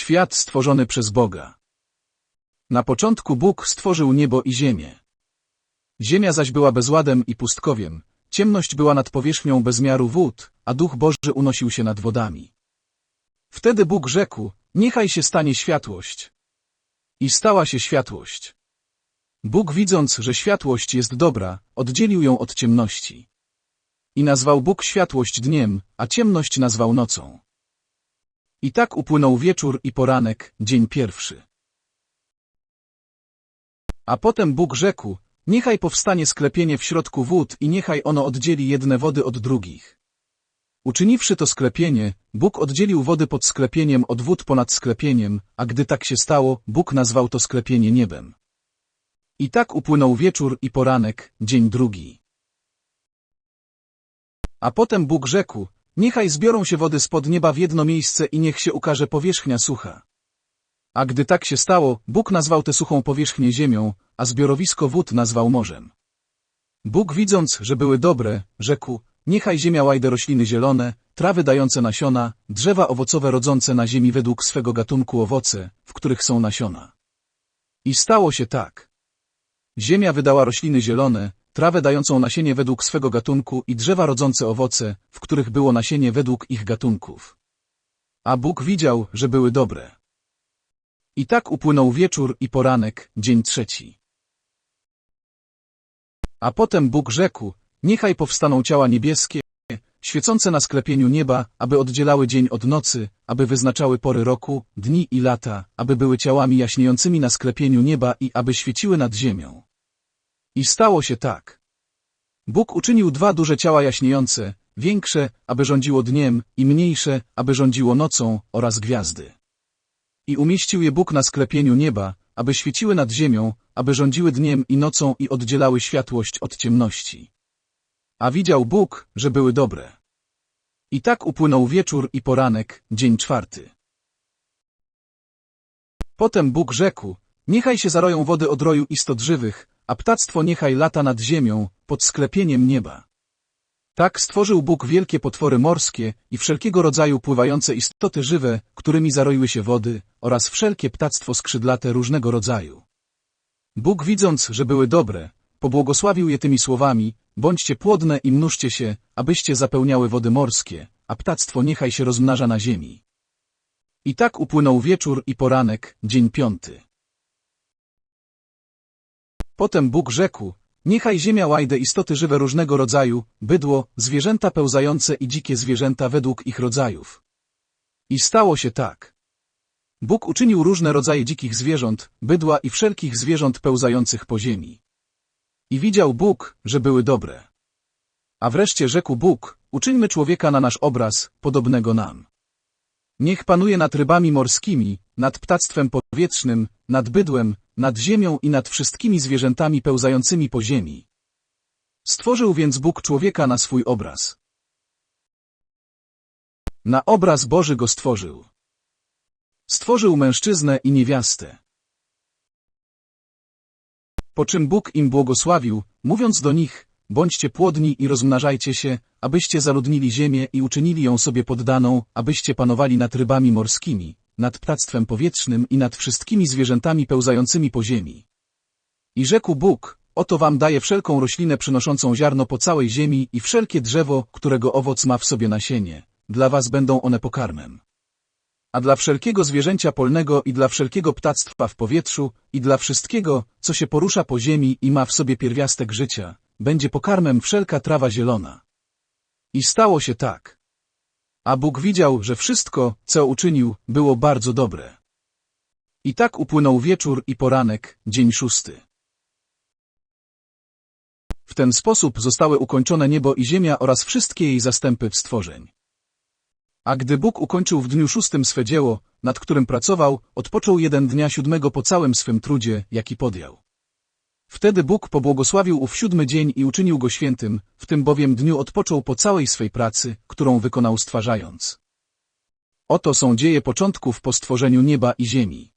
Świat stworzony przez Boga. Na początku Bóg stworzył niebo i ziemię. Ziemia zaś była bezładem i pustkowiem, ciemność była nad powierzchnią bezmiaru wód, a Duch Boży unosił się nad wodami. Wtedy Bóg rzekł, niechaj się stanie światłość. I stała się światłość. Bóg widząc, że światłość jest dobra, oddzielił ją od ciemności. I nazwał Bóg światłość dniem, a ciemność nazwał nocą. I tak upłynął wieczór i poranek, dzień pierwszy. A potem Bóg rzekł, niechaj powstanie sklepienie w środku wód i niechaj ono oddzieli jedne wody od drugich. Uczyniwszy to sklepienie, Bóg oddzielił wody pod sklepieniem od wód ponad sklepieniem, a gdy tak się stało, Bóg nazwał to sklepienie niebem. I tak upłynął wieczór i poranek, dzień drugi. A potem Bóg rzekł, niechaj zbiorą się wody spod nieba w jedno miejsce i niech się ukaże powierzchnia sucha. A gdy tak się stało, Bóg nazwał tę suchą powierzchnię ziemią, a zbiorowisko wód nazwał morzem. Bóg widząc, że były dobre, rzekł, niechaj ziemia łajde rośliny zielone, trawy dające nasiona, drzewa owocowe rodzące na ziemi według swego gatunku owoce, w których są nasiona. I stało się tak. Ziemia wydała rośliny zielone, trawę dającą nasienie według swego gatunku i drzewa rodzące owoce, w których było nasienie według ich gatunków. A Bóg widział, że były dobre. I tak upłynął wieczór i poranek, dzień trzeci. A potem Bóg rzekł, niechaj powstaną ciała niebieskie, świecące na sklepieniu nieba, aby oddzielały dzień od nocy, aby wyznaczały pory roku, dni i lata, aby były ciałami jaśniejącymi na sklepieniu nieba i aby świeciły nad ziemią. I stało się tak. Bóg uczynił dwa duże ciała jaśniejące, większe, aby rządziło dniem, i mniejsze, aby rządziło nocą, oraz gwiazdy. I umieścił je Bóg na sklepieniu nieba, aby świeciły nad ziemią, aby rządziły dniem i nocą i oddzielały światłość od ciemności. A widział Bóg, że były dobre. I tak upłynął wieczór i poranek, dzień czwarty. Potem Bóg rzekł, niechaj się zaroją wody od roju istot żywych, a ptactwo niechaj lata nad ziemią, pod sklepieniem nieba. Tak stworzył Bóg wielkie potwory morskie i wszelkiego rodzaju pływające istoty żywe, którymi zaroiły się wody, oraz wszelkie ptactwo skrzydlate różnego rodzaju. Bóg widząc, że były dobre, pobłogosławił je tymi słowami, bądźcie płodne i mnóżcie się, abyście zapełniały wody morskie, a ptactwo niechaj się rozmnaża na ziemi. I tak upłynął wieczór i poranek, dzień piąty. Potem Bóg rzekł, niechaj ziemia łajde istoty żywe różnego rodzaju, bydło, zwierzęta pełzające i dzikie zwierzęta według ich rodzajów. I stało się tak. Bóg uczynił różne rodzaje dzikich zwierząt, bydła i wszelkich zwierząt pełzających po ziemi. I widział Bóg, że były dobre. A wreszcie rzekł Bóg, uczyńmy człowieka na nasz obraz, podobnego nam. Niech panuje nad rybami morskimi, nad ptactwem powietrznym, nad bydłem, nad ziemią i nad wszystkimi zwierzętami pełzającymi po ziemi. Stworzył więc Bóg człowieka na swój obraz. Na obraz Boży go stworzył. Stworzył mężczyznę i niewiastę. Po czym Bóg im błogosławił, mówiąc do nich, bądźcie płodni i rozmnażajcie się, abyście zaludnili ziemię i uczynili ją sobie poddaną, abyście panowali nad rybami morskimi, nad ptactwem powietrznym i nad wszystkimi zwierzętami pełzającymi po ziemi. I rzekł Bóg, oto wam daję wszelką roślinę przynoszącą ziarno po całej ziemi i wszelkie drzewo, którego owoc ma w sobie nasienie. Dla was będą one pokarmem. A dla wszelkiego zwierzęcia polnego i dla wszelkiego ptactwa w powietrzu i dla wszystkiego, co się porusza po ziemi i ma w sobie pierwiastek życia, będzie pokarmem wszelka trawa zielona. I stało się tak. A Bóg widział, że wszystko, co uczynił, było bardzo dobre. I tak upłynął wieczór i poranek, dzień szósty. W ten sposób zostały ukończone niebo i ziemia oraz wszystkie jej zastępy stworzeń. A gdy Bóg ukończył w dniu szóstym swe dzieło, nad którym pracował, odpoczął jeden dnia siódmego po całym swym trudzie, jaki podjął. Wtedy Bóg pobłogosławił ów siódmy dzień i uczynił go świętym, w tym bowiem dniu odpoczął po całej swej pracy, którą wykonał stwarzając. Oto są dzieje początków po stworzeniu nieba i ziemi.